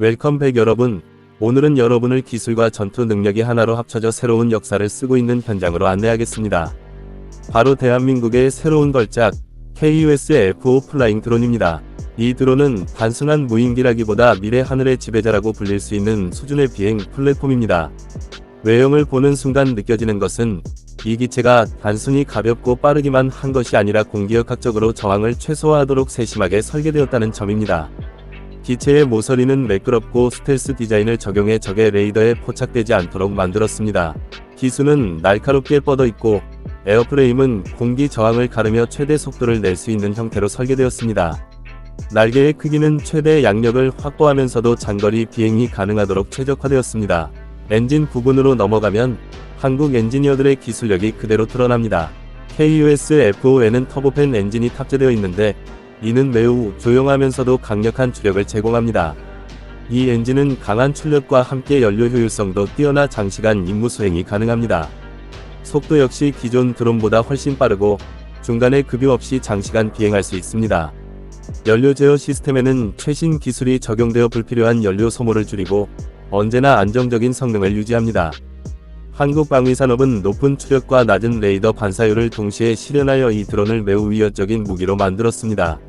웰컴백 여러분. 오늘은 여러분을 기술과 전투 능력이 하나로 합쳐져 새로운 역사를 쓰고 있는 현장으로 안내하겠습니다. 바로 대한민국의 새로운 걸작 KUS-F5 플라잉 드론입니다. 이 드론은 단순한 무인기라기보다 미래 하늘의 지배자라고 불릴 수 있는 수준의 비행 플랫폼입니다. 외형을 보는 순간 느껴지는 것은 이 기체가 단순히 가볍고 빠르기만 한 것이 아니라 공기역학적으로 저항을 최소화하도록 세심하게 설계되었다는 점입니다. 기체의 모서리는 매끄럽고 스텔스 디자인을 적용해 적의 레이더에 포착되지 않도록 만들었습니다. 기수는 날카롭게 뻗어 있고 에어프레임은 공기 저항을 가르며 최대 속도를 낼 수 있는 형태로 설계되었습니다. 날개의 크기는 최대 양력을 확보하면서도 장거리 비행이 가능하도록 최적화되었습니다. 엔진 부분으로 넘어가면 한국 엔지니어들의 기술력이 그대로 드러납니다. KUS-F5에는 터보팬 엔진이 탑재되어 있는데 이는 매우 조용하면서도 강력한 주력을 제공합니다. 이 엔진은 강한 출력과 함께 연료 효율성도 뛰어나 장시간 임무 수행이 가능합니다. 속도 역시 기존 드론보다 훨씬 빠르고 중간에 급유 없이 장시간 비행할 수 있습니다. 연료 제어 시스템에는 최신 기술이 적용되어 불필요한 연료 소모를 줄이고 언제나 안정적인 성능을 유지합니다. 한국 방위산업은 높은 추력과 낮은 레이더 반사율을 동시에 실현하여 이 드론을 매우 위협적인 무기로 만들었습니다.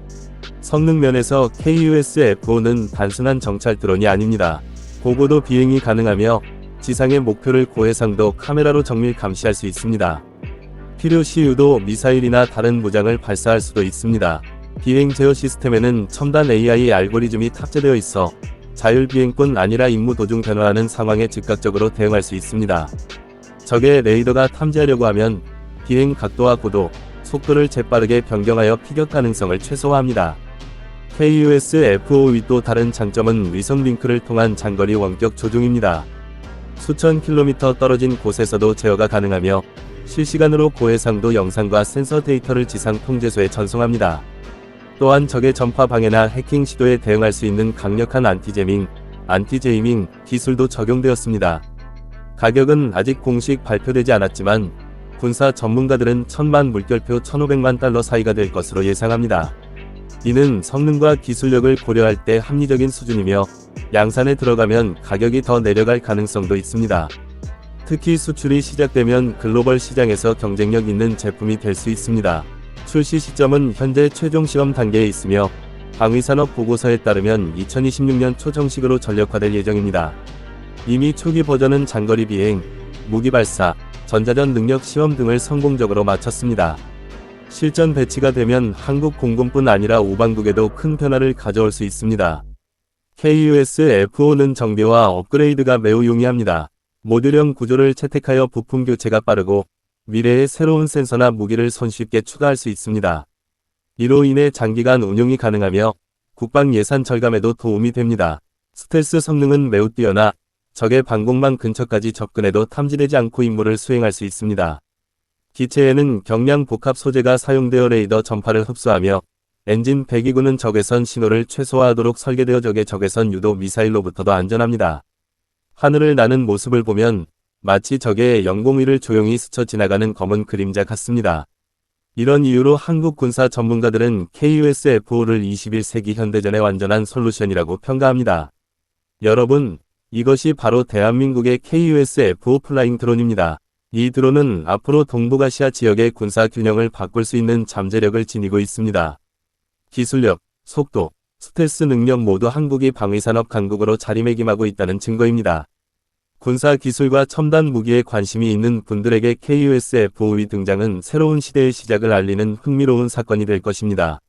성능 면에서 KUS-F5는 단순한 정찰 드론이 아닙니다. 고고도 비행이 가능하며 지상의 목표를 고해상도 카메라로 정밀 감시할 수 있습니다. 필요시 유도 미사일이나 다른 무장을 발사할 수도 있습니다. 비행 제어 시스템에는 첨단 AI 알고리즘이 탑재되어 있어 자율비행뿐 아니라 임무 도중 변화하는 상황에 즉각적으로 대응할 수 있습니다. 적의 레이더가 탐지하려고 하면 비행 각도와 고도, 속도를 재빠르게 변경하여 피격 가능성을 최소화합니다. KUS-F5의 또 다른 장점은 위성 링크를 통한 장거리 원격 조종입니다. 수천 킬로미터 떨어진 곳에서도 제어가 가능하며 실시간으로 고해상도 영상과 센서 데이터를 지상 통제소에 전송합니다. 또한 적의 전파 방해나 해킹 시도에 대응할 수 있는 강력한 안티제밍, 안티제이밍 기술도 적용되었습니다. 가격은 아직 공식 발표되지 않았지만 군사 전문가들은 천만 물결표 1500만 달러 사이가 될 것으로 예상합니다. 이는 성능과 기술력을 고려할 때 합리적인 수준이며 양산에 들어가면 가격이 더 내려갈 가능성도 있습니다. 특히 수출이 시작되면 글로벌 시장에서 경쟁력 있는 제품이 될 수 있습니다. 출시 시점은 현재 최종 시험 단계에 있으며 방위산업 보고서에 따르면 2026년 초 정식으로 전력화될 예정입니다. 이미 초기 버전은 장거리 비행, 무기 발사, 전자전 능력 시험 등을 성공적으로 마쳤습니다. 실전 배치가 되면 한국 공군뿐 아니라 오방국에도 큰 변화를 가져올 수 있습니다. KUS-F5는 정비와 업그레이드가 매우 용이합니다. 모듈형 구조를 채택하여 부품 교체가 빠르고 미래의 새로운 센서나 무기를 손쉽게 추가할 수 있습니다. 이로 인해 장기간 운용이 가능하며 국방 예산 절감에도 도움이 됩니다. 스텔스 성능은 매우 뛰어나 적의 방공망 근처까지 접근해도 탐지되지 않고 임무를 수행할 수 있습니다. 기체에는 경량 복합 소재가 사용되어 레이더 전파를 흡수하며 엔진 배기구는 적외선 신호를 최소화하도록 설계되어 적의 적외선 유도 미사일로부터도 안전합니다. 하늘을 나는 모습을 보면 마치 적의 영공 위를 조용히 스쳐 지나가는 검은 그림자 같습니다. 이런 이유로 한국 군사 전문가들은 KUS-F5를 21세기 현대전의 완전한 솔루션이라고 평가합니다. 여러분, 이것이 바로 대한민국의 KUS-F5 플라잉 드론입니다. 이 드론은 앞으로 동북아시아 지역의 군사 균형을 바꿀 수 있는 잠재력을 지니고 있습니다. 기술력, 속도, 스텔스 능력 모두 한국이 방위산업 강국으로 자리매김하고 있다는 증거입니다. 군사 기술과 첨단 무기에 관심이 있는 분들에게 KUS-F5의 등장은 새로운 시대의 시작을 알리는 흥미로운 사건이 될 것입니다.